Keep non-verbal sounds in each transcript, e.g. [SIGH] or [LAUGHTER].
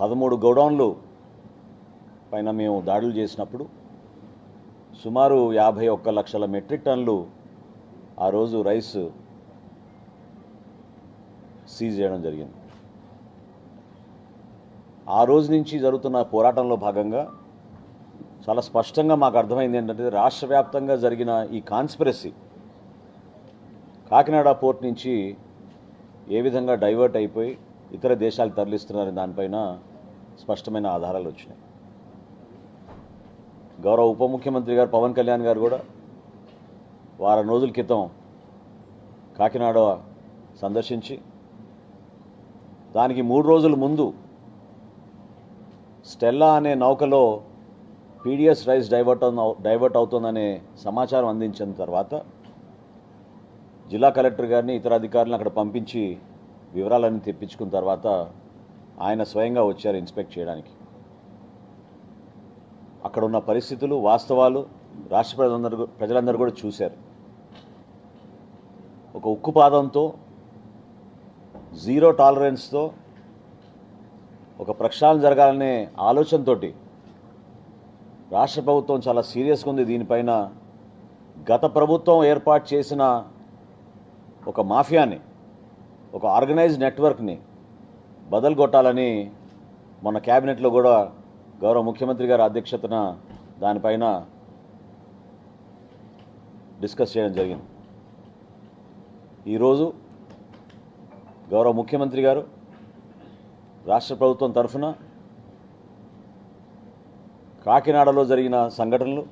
పదమూడు గోడౌన్లు పైన మేము దాడులు చేసినప్పుడు సుమారు యాభై ఒక్క లక్షల మెట్రిక్ టన్నులు ఆ రోజు రైస్ సీజ్ చేయడం జరిగింది. ఆ రోజు నుంచి జరుగుతున్న పోరాటంలో భాగంగా చాలా స్పష్టంగా మాకు అర్థమైంది ఏంటంటే రాష్ట్ర వ్యాప్తంగా జరిగిన ఈ కాన్స్పిరసీ కాకినాడ పోర్ట్ నుంచి ఏ విధంగా డైవర్ట్ అయిపోయి ఇతర దేశాలు తరలిస్తున్నారని దానిపైన స్పష్టమైన ఆధారాలు వచ్చినాయి. గౌరవ ఉప ముఖ్యమంత్రి గారు పవన్ కళ్యాణ్ గారు కూడా వారం రోజుల క్రితం కాకినాడ సందర్శించి దానికి మూడు రోజుల ముందు స్టెల్లా అనే నౌకలో పీడిఎస్ రైస్ డైవర్ట్ డైవర్ట్ అవుతుందనే సమాచారం అందించిన తర్వాత జిల్లా కలెక్టర్ గారిని ఇతర అధికారులను అక్కడ పంపించి వివరాలన్నీ తెప్పించుకున్న తర్వాత ఆయన స్వయంగా వచ్చారు ఇన్స్పెక్ట్ చేయడానికి. అక్కడ ఉన్న పరిస్థితులు వాస్తవాలు రాష్ట్ర ప్రజలందరూ ప్రజలందరూ కూడా చూశారు. ఒక ఉక్కు పాదంతో జీరో టాలరెన్స్తో ఒక ప్రక్షాళన జరగాలనే ఆలోచనతో రాష్ట్ర ప్రభుత్వం చాలా సీరియస్గా ఉంది. దీనిపైన గత ప్రభుత్వం ఏర్పాటు చేసిన ఒక మాఫియాని ఒక ఆర్గనైజ్డ్ నెట్వర్క్ని బదలుగొట్టాలని మన క్యాబినెట్లో కూడా గౌరవ ముఖ్యమంత్రి గారి అధ్యక్షతన దానిపైన డిస్కస్ చేయడం జరిగింది. ఈరోజు గౌరవ ముఖ్యమంత్రి గారు రాష్ట్ర ప్రభుత్వం తరఫున కాకినాడలో జరిగిన సంఘటనలు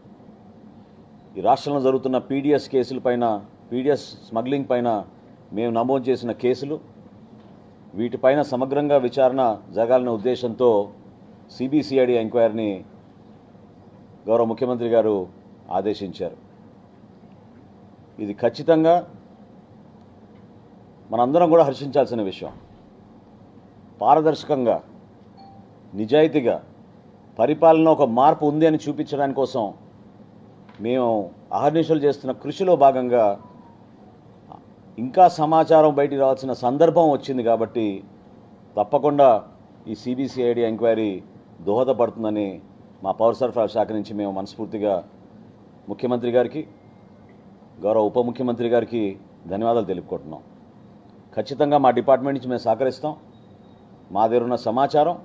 ఈ రాష్ట్రంలో జరుగుతున్న పీడిఎస్ కేసులపైన పీడిఎస్ స్మగ్లింగ్ పైన మేము నమోదు చేసిన కేసులు వీటిపైన సమగ్రంగా విచారణ జరగాలనే ఉద్దేశంతో సిబిసిఐడి ఎంక్వైరీని గౌరవ ముఖ్యమంత్రి గారు ఆదేశించారు. ఇది ఖచ్చితంగా మనందరం కూడా హర్షించాల్సిన విషయం. పారదర్శకంగా నిజాయితీగా పరిపాలన ఒక మార్పు ఉంది అని చూపించడానికి కోసం మేము అహర్నిశలు చేస్తున్న కృషిలో భాగంగా ఇంకా సమాచారం బయటికి రావాల్సిన సందర్భం వచ్చింది కాబట్టి తప్పకుండా ఈ సిబిసిఐడి ఎంక్వైరీ దోహదపడుతుందని మా పౌర సరఫరా శాఖ నుంచి మేము మనస్ఫూర్తిగా ముఖ్యమంత్రి గారికి గౌరవ ఉప ముఖ్యమంత్రి గారికి ధన్యవాదాలు తెలుపుకుంటున్నాం. ఖచ్చితంగా మా డిపార్ట్మెంట్ నుంచి మేము సహకరిస్తాం. మా దగ్గర ఉన్న సమాచారం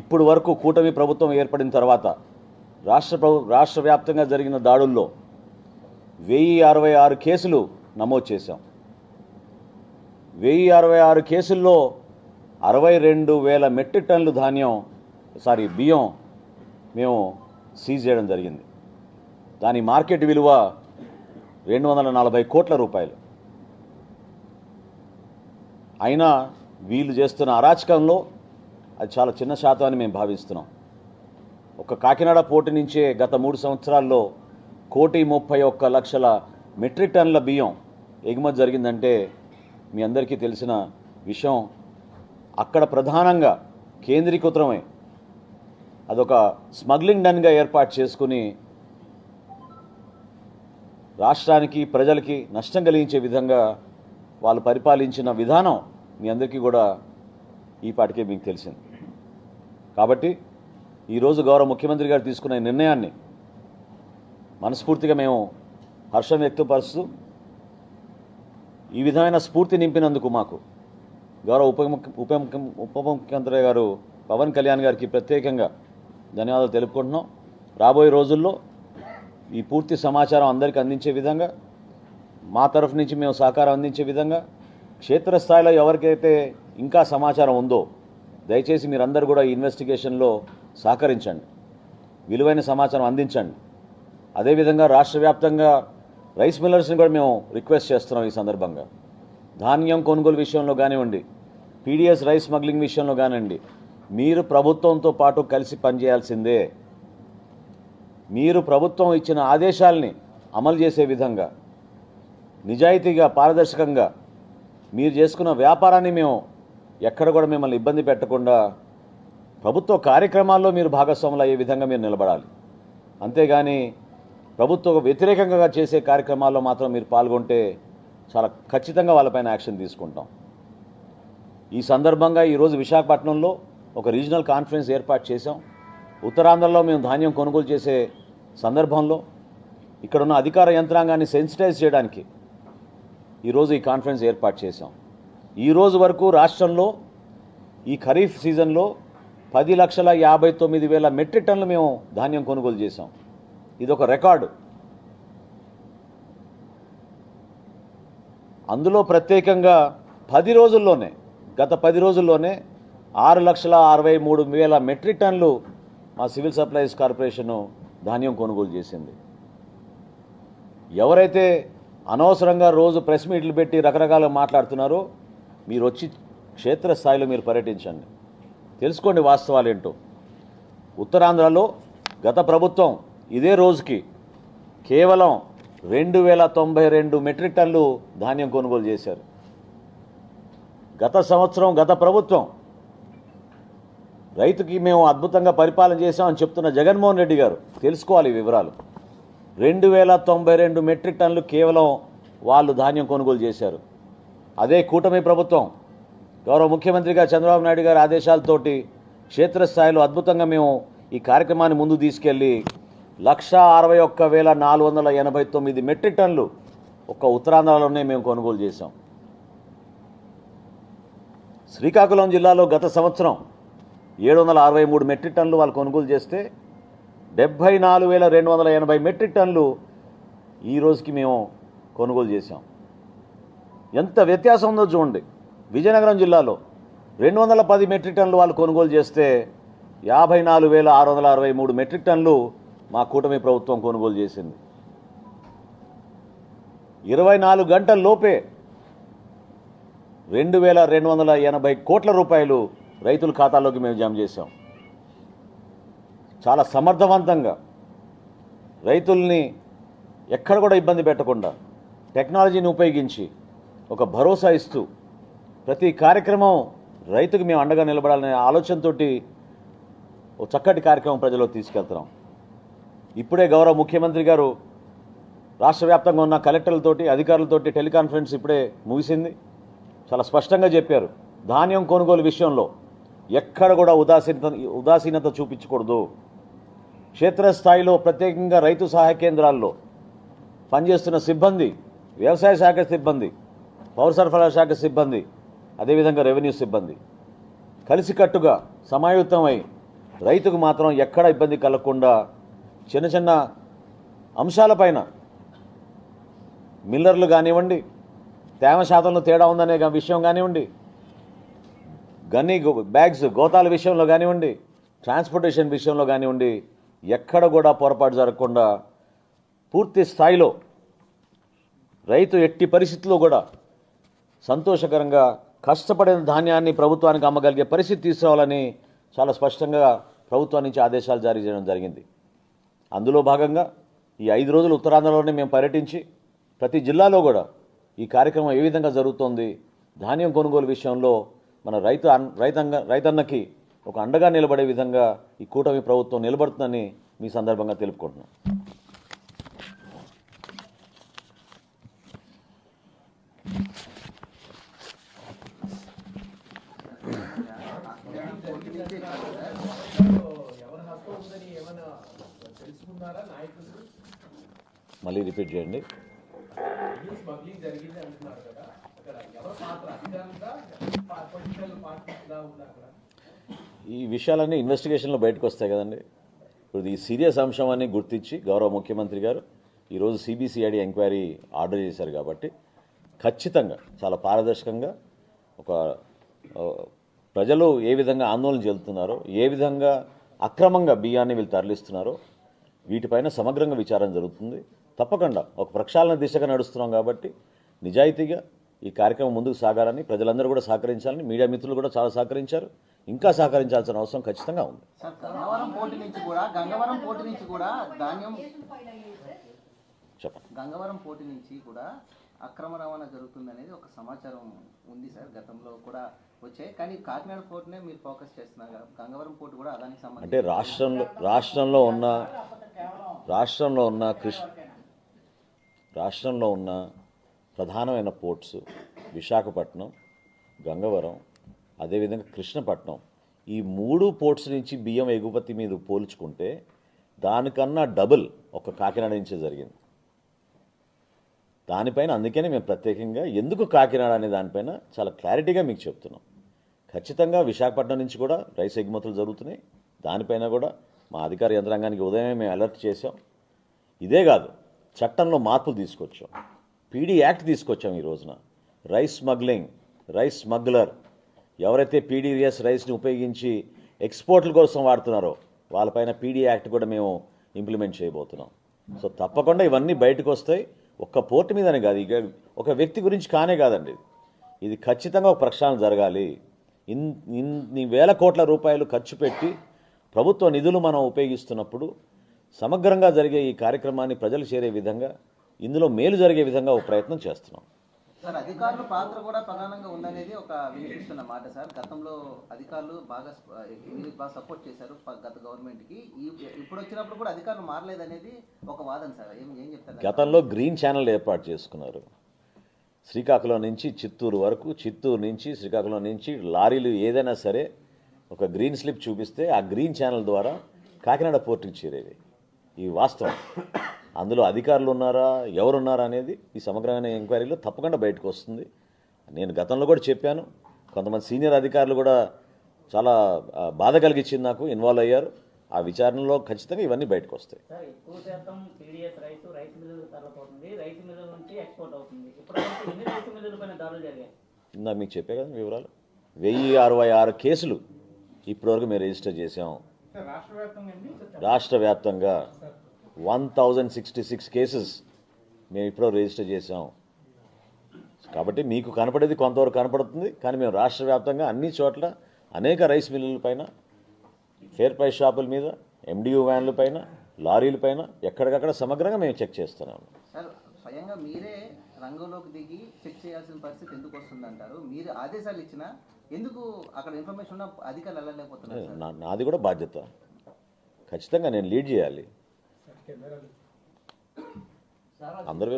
ఇప్పుడు వరకు కూటమి ప్రభుత్వం ఏర్పడిన తర్వాత రాష్ట్ర ప్రభు రాష్ట్ర వ్యాప్తంగా జరిగిన దాడుల్లో వెయ్యి అరవై ఆరు కేసులు నమోదు చేశాం. వెయ్యి అరవై ఆరు కేసుల్లో అరవై రెండు వేల మెట్రిక్ టన్నులు ధాన్యం సారీ బియ్యం మేము సీజ్ చేయడం జరిగింది. దాని మార్కెట్ విలువ రెండు వందల నలభై కోట్ల రూపాయలు. అయినా వీళ్ళు చేస్తున్న అరాచకంలో అది చాలా చిన్న శాతం అని మేము భావిస్తున్నాం. ఒక కాకినాడ పోటీ నుంచే గత మూడు సంవత్సరాల్లో కోటి ముప్పై ఒక్క లక్షల మెట్రిక్ టన్నుల బియ్యం ఎగుమతి జరిగిందంటే మీ అందరికీ తెలిసిన విషయం అక్కడ ప్రధానంగా కేంద్రీకృతమై అదొక స్మగ్లింగ్ డన్గా ఏర్పాటు చేసుకుని రాష్ట్రానికి ప్రజలకి నష్టం కలిగించే విధంగా వాళ్ళు పరిపాలించిన విధానం మీ అందరికీ కూడా ఈ పాటికే మీకు తెలిసింది. కాబట్టి ఈరోజు గౌరవ ముఖ్యమంత్రి గారు తీసుకున్న నిర్ణయాన్ని మనస్ఫూర్తిగా మేము హర్షం వ్యక్తపరుస్తూ ఈ విధమైన స్ఫూర్తి నింపినందుకు మాకు గౌరవ ఉప ముఖ్య ఉప ఉప ముఖ్యమంత్రి గారు పవన్ కళ్యాణ్ గారికి ప్రత్యేకంగా ధన్యవాదాలు తెలుపుకుంటున్నాం. రాబోయే రోజుల్లో ఈ పూర్తి సమాచారం అందరికీ అందించే విధంగా మా తరఫు నుంచి మేము సహకారం అందించే విధంగా క్షేత్రస్థాయిలో ఎవరికైతే ఇంకా సమాచారం ఉందో దయచేసి మీరందరూ కూడా ఈ ఇన్వెస్టిగేషన్లో సహకరించండి. విలువైన సమాచారం అందించండి. అదేవిధంగా రాష్ట్ర వ్యాప్తంగా రైస్ మిల్లర్స్ని కూడా మేము రిక్వెస్ట్ చేస్తున్నాం ఈ సందర్భంగా. ధాన్యం కొనుగోలు విషయంలో కానివ్వండి పీడిఎస్ రైస్ స్మగ్లింగ్ విషయంలో కానివ్వండి మీరు ప్రభుత్వంతో పాటు కలిసి పనిచేయాల్సిందే. మీరు ప్రభుత్వం ఇచ్చిన ఆదేశాల్ని అమలు చేసే విధంగా నిజాయితీగా పారదర్శకంగా మీరు చేసుకున్న వ్యాపారాన్ని మేము ఎక్కడ కూడా మిమ్మల్ని ఇబ్బంది పెట్టకుండా ప్రభుత్వ కార్యక్రమాల్లో మీరు భాగస్వాములు అయ్యే విధంగా మీరు నిలబడాలి. అంతేగాని ప్రభుత్వ వ్యతిరేకంగా చేసే కార్యక్రమాల్లో మాత్రం మీరు పాల్గొంటే చాలా ఖచ్చితంగా వాళ్ళపైన యాక్షన్ తీసుకుంటాం. ఈ సందర్భంగా ఈరోజు విశాఖపట్నంలో ఒక రీజనల్ కాన్ఫరెన్స్ ఏర్పాటు చేశాం. ఉత్తరాంధ్రలో మేము ధాన్యం కొనుగోలు చేసే సందర్భంలో ఇక్కడున్న అధికార యంత్రాంగాన్ని సెన్సిటైజ్ చేయడానికి ఈరోజు ఈ కాన్ఫరెన్స్ ఏర్పాటు చేశాం. ఈరోజు వరకు రాష్ట్రంలో ఈ ఖరీఫ్ సీజన్లో పది లక్షల యాభై తొమ్మిది వేల మెట్రిక్ టన్నులు మేము ధాన్యం కొనుగోలు చేశాం. ఇది ఒక రికార్డు. అందులో ప్రత్యేకంగా పది రోజుల్లోనే గత పది రోజుల్లోనే ఆరు లక్షల అరవై మూడు వేల మెట్రిక్ టన్నులు మా సివిల్ సప్లైస్ కార్పొరేషను ధాన్యం కొనుగోలు చేసింది. ఎవరైతే అనవసరంగా రోజు ప్రెస్ మీట్లు పెట్టి రకరకాలుగా మాట్లాడుతున్నారో మీరు వచ్చి క్షేత్రస్థాయిలో మీరు పర్యటించండి. తెలుసుకోండి వాస్తవాలు ఏంటో ఉత్తరాంధ్రలో గత ప్రభుత్వం ఇదే రోజుకి కేవలం రెండు వేల తొంభై రెండు మెట్రిక్ టన్లు ధాన్యం కొనుగోలు చేశారు. గత సంవత్సరం గత ప్రభుత్వం రైతుకి మేము అద్భుతంగా పరిపాలన చేశామని చెప్తున్న జగన్మోహన్ రెడ్డి గారు తెలుసుకోవాలి ఈ వివరాలు. రెండు వేల తొంభై రెండు మెట్రిక్ టన్నులు కేవలం వాళ్ళు ధాన్యం కొనుగోలు చేశారు. అదే కూటమి ప్రభుత్వం గౌరవ ముఖ్యమంత్రిగా చంద్రబాబు నాయుడు గారి ఆదేశాలతోటి క్షేత్రస్థాయిలో అద్భుతంగా మేము ఈ కార్యక్రమాన్ని ముందు తీసుకెళ్ళి లక్ష అరవై ఒక్క వేల నాలుగు వందల ఎనభై తొమ్మిది మెట్రిక్ టన్లు ఒక్క ఉత్తరాంధ్రలోనే మేము కొనుగోలు చేశాం. శ్రీకాకుళం జిల్లాలో గత సంవత్సరం ఏడు వందల అరవై మూడు మెట్రిక్ టన్లు వాళ్ళు కొనుగోలు చేస్తే డెబ్భై నాలుగు వేల రెండు వందల ఎనభై మెట్రిక్ టన్నులు ఈ రోజుకి మేము కొనుగోలు చేశాం. ఎంత వ్యత్యాసం ఉందో చూడండి. విజయనగరం జిల్లాలో రెండు వందల పది మెట్రిక్ టన్లు వాళ్ళు కొనుగోలు చేస్తే యాభై నాలుగు వేల ఆరు వందల అరవై మూడు మెట్రిక్ టన్నులు మా కూటమి ప్రభుత్వం కొనుగోలు చేసింది. ఇరవై నాలుగు గంటల లోపే రెండు వేల రెండు వందల ఎనభై కోట్ల రూపాయలు రైతుల ఖాతాలోకి మేము జమ చేశాం. చాలా సమర్థవంతంగా రైతుల్ని ఎక్కడ కూడా ఇబ్బంది పెట్టకుండా టెక్నాలజీని ఉపయోగించి ఒక భరోసా ఇస్తూ ప్రతి కార్యక్రమం రైతుకు మేము అండగా నిలబడాలనే ఆలోచనతోటి ఓ చక్కటి కార్యక్రమం ప్రజలకు తీసుకెళ్తున్నాం. ఇప్పుడే గౌరవ ముఖ్యమంత్రి గారు రాష్ట్ర వ్యాప్తంగా ఉన్న కలెక్టర్లతోటి అధికారులతోటి టెలికాన్ఫరెన్స్ ఇప్పుడే ముగిసింది. చాలా స్పష్టంగా చెప్పారు. ధాన్యం కొనుగోలు విషయంలో ఎక్కడ కూడా ఉదాసీనత ఉదాసీనత చూపించకూడదు. క్షేత్రస్థాయిలో ప్రత్యేకంగా రైతు సహాయ కేంద్రాల్లో పనిచేస్తున్న సిబ్బంది వ్యవసాయ శాఖ సిబ్బంది పౌర సరఫరా శాఖ సిబ్బంది అదేవిధంగా రెవెన్యూ సిబ్బంది కలిసికట్టుగా సమాయుత్తమై రైతుకు మాత్రం ఎక్కడ ఇబ్బంది కలగకుండా చిన్న చిన్న అంశాలపైన మిల్లర్లు కానివ్వండి తేమ శాతంలో తేడా ఉందనే విషయం కానివ్వండి గన్ని గో- బ్యాగ్స్ గోతాల విషయంలో కానివ్వండి ట్రాన్స్పోర్టేషన్ విషయంలో కానివ్వండి ఎక్కడ కూడా పొరపాటు జరగకుండా పూర్తి స్థాయిలో రైతు ఎట్టి పరిస్థితుల్లో కూడా సంతోషకరంగా కష్టపడిన ధాన్యాన్ని ప్రభుత్వానికి అమ్మగలిగే పరిస్థితి తీసుకోవాలని చాలా స్పష్టంగా ప్రభుత్వం నుంచి ఆదేశాలు జారీ చేయడం జరిగింది. అందులో భాగంగా ఈ ఐదు రోజులు ఉత్తరాంధ్రలోనే మేము పర్యటించి ప్రతి జిల్లాలో కూడా ఈ కార్యక్రమం ఏ విధంగా జరుగుతోంది ధాన్యం కొనుగోలు విషయంలో మన రైతు అన్- రైతన్నకి ఒక అండగా నిలబడే విధంగా ఈ కూటమి ప్రభుత్వం నిలబడుతుందని మీ సందర్భంగా తెలుపుకుంటున్నాం. ఎవరి మళ్ళీ రిపీట్ చేయండి. ఈ విషయాలన్నీ ఇన్వెస్టిగేషన్లో బయటకు వస్తాయి కదండి. ఇప్పుడు ఈ సీరియస్ అంశం అని గుర్తించి గౌరవ ముఖ్యమంత్రి గారు ఈరోజు సిబిసిఐడి ఎంక్వైరీ ఆర్డర్ చేశారు కాబట్టి ఖచ్చితంగా చాలా పారదర్శకంగా ఒక ప్రజలు ఏ విధంగా ఆందోళన చెందుతున్నారో ఏ విధంగా అక్రమంగా బియ్యాన్ని వీళ్ళు తరలిస్తున్నారో వీటిపైన సమగ్రంగా విచారణ జరుగుతుంది. తప్పకుండా ఒక ప్రక్షాళన దిశగా నడుస్తున్నాం కాబట్టి నిజాయితీగా ఈ కార్యక్రమం ముందుకు సాగాలని ప్రజలందరూ కూడా సహకరించాలని మీడియా మిత్రులు కూడా చాలా సహకరించారు. ఇంకా సహకరించాల్సిన అవసరం ఖచ్చితంగా ఉంది. చెప్పండి. గంగవరం పోర్టు నుంచి కూడా అక్రమ రవాణా జరుగుతుందనేది ఒక సమాచారం ఉంది సార్. గతంలో కూడా వచ్చాయి. కానీ కాకినాడ పోర్టునే మీరు ఫోకస్ చేస్తున్నారు కదా. గంగవరం పోర్టు కూడా అదానికి అంటే సంబంధించి రాష్ట్రంలో రాష్ట్రంలో ఉన్న రాష్ట్రంలో ఉన్న కృష్ణ రాష్ట్రంలో ఉన్న ప్రధానమైన పోర్ట్స్ విశాఖపట్నం గంగవరం అదేవిధంగా కృష్ణపట్నం. ఈ మూడు పోర్ట్స్ నుంచి బియ్యం ఎగుమతి మీద పోల్చుకుంటే దానికన్నా డబుల్ ఒక కాకినాడ నుంచే జరిగింది. దానిపైన అందుకనే మేము ప్రత్యేకంగా ఎందుకు కాకినాడ అనే దానిపైన చాలా క్లారిటీగా మీకు చెప్తున్నాం. ఖచ్చితంగా విశాఖపట్నం నుంచి కూడా రైస్ ఎగుమతులు జరుగుతున్నాయి. దానిపైన కూడా మా అధికార యంత్రాంగానికి ఉదయమే మేము అలర్ట్ చేసాం ఇదే కాదు చట్టంలో మార్పులు తీసుకొచ్చాం. పీడీ యాక్ట్ తీసుకొచ్చాం ఈ రోజున. Rice smuggling rice smuggler. ఎవరైతే పీడీఎస్ రైస్ని ఉపయోగించి ఎక్స్పోర్ట్ల కోసం వాడుతున్నారో వాళ్ళపైన పీడీ యాక్ట్ కూడా మేము ఇంప్లిమెంట్ చేయబోతున్నాం. సో తప్పకుండా ఇవన్నీ బయటకు వస్తాయి. ఒక్క పోర్టు మీదనే కాదు ఇక ఒక వ్యక్తి గురించి కానే కాదండి ఇది. ఇది ఖచ్చితంగా ఒక ప్రక్షాళన జరగాలి ఇన్ ఇన్ని వేల కోట్ల రూపాయలు ఖర్చు పెట్టి ప్రభుత్వ నిధులు మనం ఉపయోగిస్తున్నప్పుడు సమగ్రంగా జరిగే ఈ కార్యక్రమాన్ని ప్రజలు చేరే విధంగా ఇందులో మేలు జరిగే విధంగా ఒక ప్రయత్నం చేస్తున్నాం సార్ అధికారుల పాత్ర కూడా ప్రధానంగా ఉందనేది ఒక వినిపిస్తున్న మాట సార్. గతంలో అధికారులు బాగా స్ప- బాగా సపోర్ట్ చేశారు గత గవర్నమెంట్కి. ఇప్పుడు వచ్చినప్పుడు కూడా అధికారులు మారలేదనేది ఒక వాదన సార్. ఏం ఏం చెప్తారు గతంలో గ్రీన్ ఛానల్ ఏర్పాటు చేసుకున్నారు. శ్రీకాకుళం నుంచి చిత్తూరు వరకు చిత్తూరు నుంచి శ్రీకాకుళం నుంచి లారీలు ఏదైనా సరే ఒక గ్రీన్ స్లిప్ చూపిస్తే ఆ గ్రీన్ ఛానల్ ద్వారా కాకినాడ పోర్టుకు చేరేవి. ఈ వాస్తవం. అందులో అధికారులు ఉన్నారా? ఎవరున్నారా అనేది ఈ సమగ్రమైన ఎంక్వైరీలో తప్పకుండా బయటకు వస్తుంది. నేను గతంలో కూడా చెప్పాను. కొంతమంది సీనియర్ అధికారులు కూడా చాలా బాధ కలిగించింది నాకు ఇన్వాల్వ్ అయ్యారు. ఆ విచారణలో ఖచ్చితంగా ఇవన్నీ బయటకు వస్తాయి. ఇందాక మీకు చెప్పే కదా వివరాలు. వెయ్యి అరవై ఆరు కేసులు ఇప్పటివరకు మేము రిజిస్టర్ చేసాం రాష్ట్ర వ్యాప్తంగా one thousand sixty six cases మేము ఇప్పుడు రిజిస్టర్ చేసాం కాబట్టి మీకు కనపడేది కొంతవరకు కనపడుతుంది కానీ మేము రాష్ట్ర వ్యాప్తంగా అన్ని చోట్ల అనేక రైస్ మిల్లుల పైన ఫేర్ ప్రైస్ షాపుల మీద ఎండియూ వ్యాన్ల పైన లారీల పైన ఎక్కడికక్కడ సమగ్రంగా మేము చెక్ చేస్తున్నాం సార్ స్వయంగా మీరే రంగంలోకి దిగి చెక్ చేయాల్సిన పరిస్థితి ఎందుకు వస్తుందంటారు మీరు ఆదేశాలు ఇచ్చినా ఎందుకు అక్కడ ఇన్ఫర్మేషన్ ఉన్న అధికారులు వెళ్ళలేకపోతున్నారు నాది కూడా బాధ్యత. ఖచ్చితంగా నేను లీడ్ చేయాలి. అందరి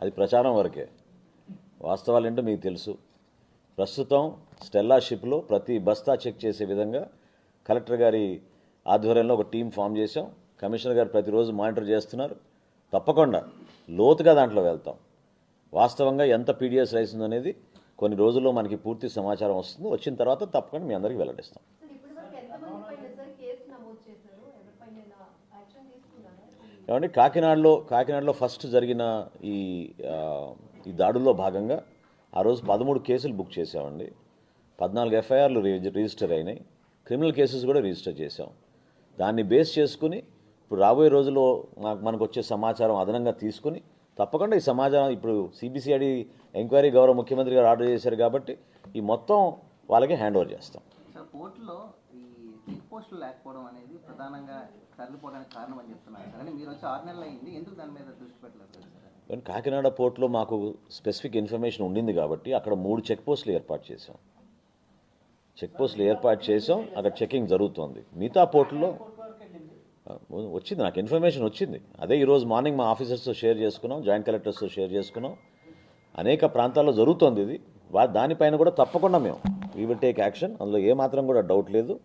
అది ప్రచారం వరకే. వాస్తవాలు ఏంటో మీకు తెలుసు. ప్రస్తుతం స్టెల్లా షిప్లో ప్రతి బస్తా చెక్ చేసే విధంగా కలెక్టర్ గారి ఆధ్వర్యంలో ఒక టీం ఫామ్ చేశాం. కమిషనర్ గారు ప్రతిరోజు మానిటర్ చేస్తున్నారు. తప్పకుండా లోతుగా దాంట్లో వెళ్తాం. వాస్తవంగా ఎంత పీడిఎస్ రైస్ ఉందనేది కొన్ని రోజుల్లో మనకి పూర్తి సమాచారం వస్తుంది. వచ్చిన తర్వాత తప్పకుండా మీ అందరికీ వెల్లడిస్తాం. ఏమంటే కాకినాడలో కాకినాడలో ఫస్ట్ జరిగిన ఈ ఈ దాడుల్లో భాగంగా ఆ రోజు పదమూడు కేసులు బుక్ చేసామండి పద్నాలుగు ఎఫ్ఐఆర్లు రిజిస్టర్ అయినాయి. క్రిమినల్ కేసెస్ కూడా రిజిస్టర్ చేసాం దాన్ని బేస్ చేసుకుని ఇప్పుడు రాబోయే రోజుల్లో మనకు వచ్చే సమాచారం అదనంగా తీసుకుని తప్పకుండా ఈ సమాచారం ఇప్పుడు సిబిసిఐడి ఎంక్వైరీ గౌరవ ముఖ్యమంత్రి గారు ఆర్డర్ చేశారు కాబట్టి ఈ మొత్తం వాళ్ళకి హ్యాండ్ ఓవర్ చేస్తాం పోర్టులో చెక్ పోస్టులు లేకపోవడం అనేది ప్రధానంగా తరలిపోవడానికి కారణం అని చెప్తున్నారు సార్. కానీ మీరు వచ్చి ఆరు నెలలు అయింది ఎందుకు దాని మీద దృష్టి పెట్టలేదు సార్? కానీ కాకినాడ పోర్టులో మాకు స్పెసిఫిక్ ఇన్ఫర్మేషన్ ఉండింది కాబట్టి అక్కడ మూడు చెక్ పోస్టులు ఏర్పాటు చేసాం చెక్ పోస్టులు ఏర్పాటు చేసాం అక్కడ చెకింగ్ జరుగుతోంది. మిగతా పోర్టుల్లో ఆ, వచ్చింది నాకు ఇన్ఫర్మేషన్ వచ్చింది. అదే ఈరోజు మార్నింగ్ మా ఆఫీసర్స్తో షేర్ చేసుకున్నాం జాయింట్ కలెక్టర్స్తో షేర్ చేసుకున్నాం. అనేక ప్రాంతాల్లో జరుగుతోంది ఇది. వా దానిపైన కూడా తప్పకుండా మేము వీ విల్ టేక్ యాక్షన్ అందులో ఏమాత్రం కూడా డౌట్ లేదు.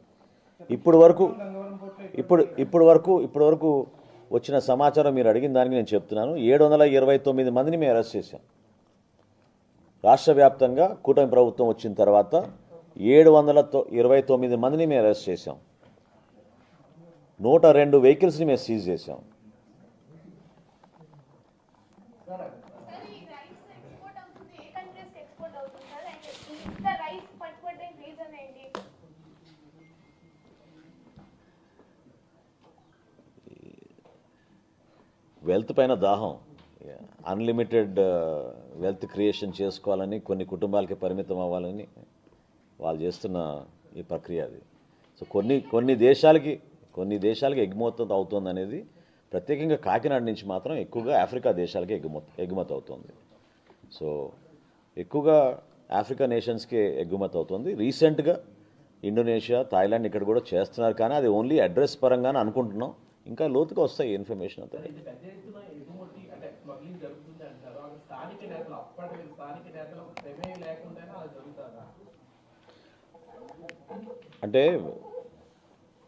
ఇప్పుడు వరకు ఇప్పుడు ఇప్పుడు వరకు ఇప్పుడు వరకు వచ్చిన సమాచారం మీరు అడిగిన దానికి నేను చెప్తున్నాను. ఏడు వందల ఇరవై తొమ్మిది మందిని మేము అరెస్ట్ చేశాం. రాష్ట్ర వ్యాప్తంగా కూటమి ప్రభుత్వం వచ్చిన తర్వాత ఏడు వందల తొ- ఇరవై తొమ్మిది మందిని మేము అరెస్ట్ చేశాం. నూట రెండు వెహికల్స్ని మేము సీజ్ ఏంటి? వెల్త్ పైన దాహం. అన్లిమిటెడ్ వెల్త్ క్రియేషన్ చేసుకోవాలని కొన్ని కుటుంబాలకి పరిమితం అవ్వాలని వాళ్ళు చేస్తున్న ఈ ప్రక్రియ అది. సో కొన్ని కొన్ని దేశాలకి కొన్ని దేశాలకి ఎగుమతి అవుతుంది అనేది ప్రత్యేకంగా కాకినాడ నుంచి మాత్రం ఎక్కువగా ఆఫ్రికా దేశాలకి ఎగుమతి ఎగుమతి అవుతుంది. సో ఎక్కువగా ఆఫ్రికా నేషన్స్కి ఎగుమతి అవుతుంది. రీసెంట్గా ఇండోనేషియా థాయిలాండ్ ఇక్కడ కూడా చేస్తున్నారు. కానీ అది ఓన్లీ అడ్రస్ పరంగానే అనుకుంటున్నాం. ఇంకా లోతుగా వస్తాయి ఇన్ఫర్మేషన్ అంతా. అంటే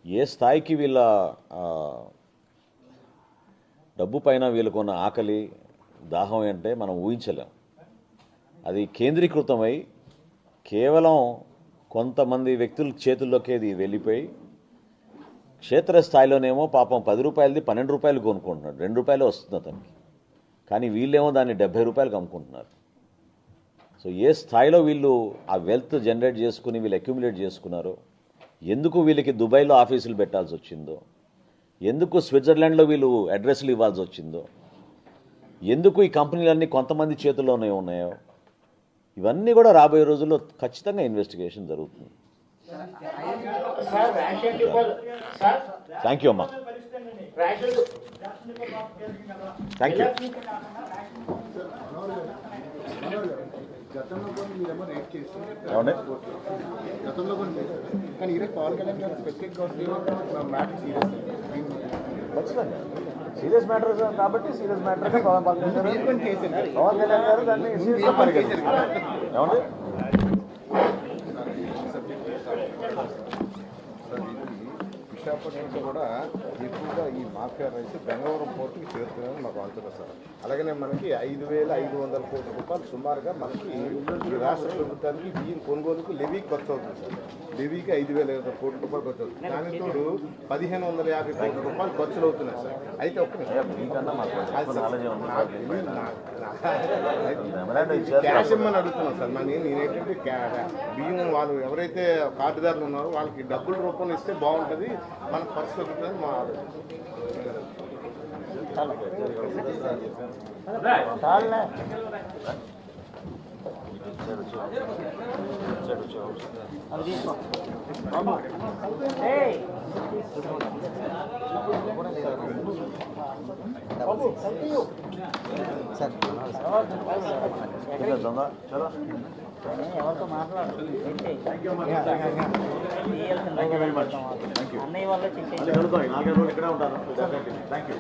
ఏ స్థాయికి వీళ్ళ డబ్బు పైన వీళ్ళకున్న ఆకలి దాహం అంటే మనం ఊహించలేం. అది కేంద్రీకృతమై కేవలం కొంతమంది వ్యక్తుల చేతుల్లోకి అది వెళ్ళిపోయి క్షేత్రస్థాయిలోనేమో పాపం పది రూపాయలది పన్నెండు రూపాయలు కొనుక్కుంటున్నాడు. రెండు రూపాయలు వస్తుంది అతనికి. కానీ వీళ్ళేమో దాన్ని డెబ్బై రూపాయలకు అమ్ముకుంటున్నారు. సో ఏ స్థాయిలో వీళ్ళు ఆ వెల్త్ జనరేట్ చేసుకుని వీళ్ళు అక్యుములేట్ చేసుకున్నారో ఎందుకు వీళ్ళకి దుబాయ్లో ఆఫీసులు పెట్టాల్సి వచ్చిందో? ఎందుకు స్విట్జర్లాండ్లో వీళ్ళు అడ్రస్లు ఇవ్వాల్సి వచ్చిందో? ఎందుకు ఈ కంపెనీలన్నీ కొంతమంది చేతుల్లోనే ఉన్నాయో? ఇవన్నీ కూడా రాబోయే రోజుల్లో ఖచ్చితంగా ఇన్వెస్టిగేషన్ జరుగుతుంది. థ్యాంక్ యూ అమ్మా. థ్యాంక్ యూ పవన్ కళ్యాణ్ గారు స్పెసిఫిక్గా మ్యాటర్ సీరియస్ ఖచ్చితంగా. సీరియస్ మ్యాటర్ కాబట్టి సీరియస్ మ్యాటర్ [LAUGHS] పవన్ కళ్యాణ్ గారు దాన్ని సీరియస్గా పరిగణించారు ఏమండి? విశాఖపట్నంలో కూడా ఎక్కువగా ఈ మాఫియా రైస్ బెంగళూరు పోర్టుకి చేరుతుందని మాకు అంటున్నారు సార్. అలాగనే మనకి ఐదు వేల ఐదు వందల కోట్ల రూపాయలు సుమారుగా మనకి ఈ రాష్ట్ర ప్రభుత్వానికి బియ్యం కొనుగోలుకు లెవీకి ఖర్చు అవుతుంది సార్. లెవీకి ఐదు వేల ఐదు వందల కోట్ల రూపాయలు ఖర్చు అవుతుంది. దానికి తోడు పదిహేను వందల యాభై కోట్ల రూపాయలు ఖర్చులు అవుతున్నాయి సార్. అయితే ఒక్క క్యాష్ ఇమ్మని అడుగుతున్నాను సార్. మరి నేనేంటంటే బియ్యం వాళ్ళు ఎవరైతే కార్డుదారులు ఉన్నారో వాళ్ళకి డబ్బుల రూపంలో ఇస్తే బాగుంటుంది. మన పర్సు దొరుకుతుంది మా ఏయ్ సార్ దొంగ చలో ఎవరితో మాట్లాడు అన్నయ్య వల్ల చెప్పేసి నాలుగైదు రోజులు ఇక్కడే ఉంటాను థ్యాంక్ యూ